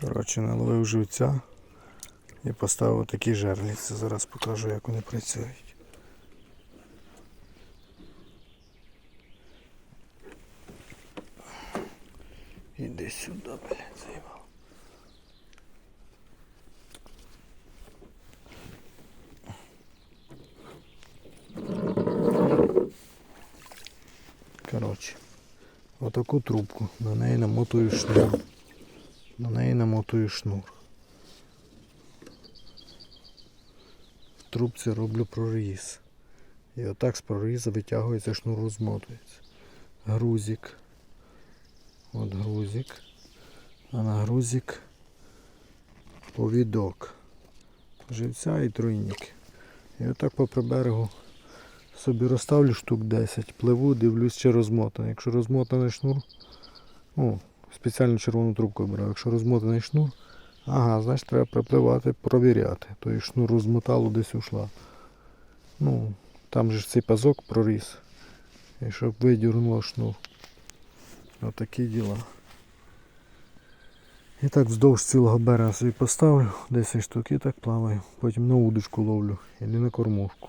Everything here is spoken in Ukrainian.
Коротше, наловив живця і поставив такі жерліці. Зараз покажу, як вони працюють. Іди сюди, блядь, заїбав. Коротше, отаку трубку, на неї намотую шнур. На неї намотую шнур. В трубці роблю проріз. І отак з проріза витягується шнур розмотується. Грузик. От грузик. А на грузик повідок. Живця і тройник. І отак по приберегу собі розставлю штук 10, пливу, дивлюсь, чи розмотаний. Якщо розмотаний шнур, ну, спеціально червону трубку брав. Якщо розмотаний шнур, ага, значить треба припливати, провіряти. Той шнур розмотало десь ушла. Ну, там же ж цей пазок проріс. І щоб видірнуло шнур. Отакі діла. І так вздовж цілого берега собі поставлю 10 штук і так плаваю. Потім на удочку ловлю або на кормушку.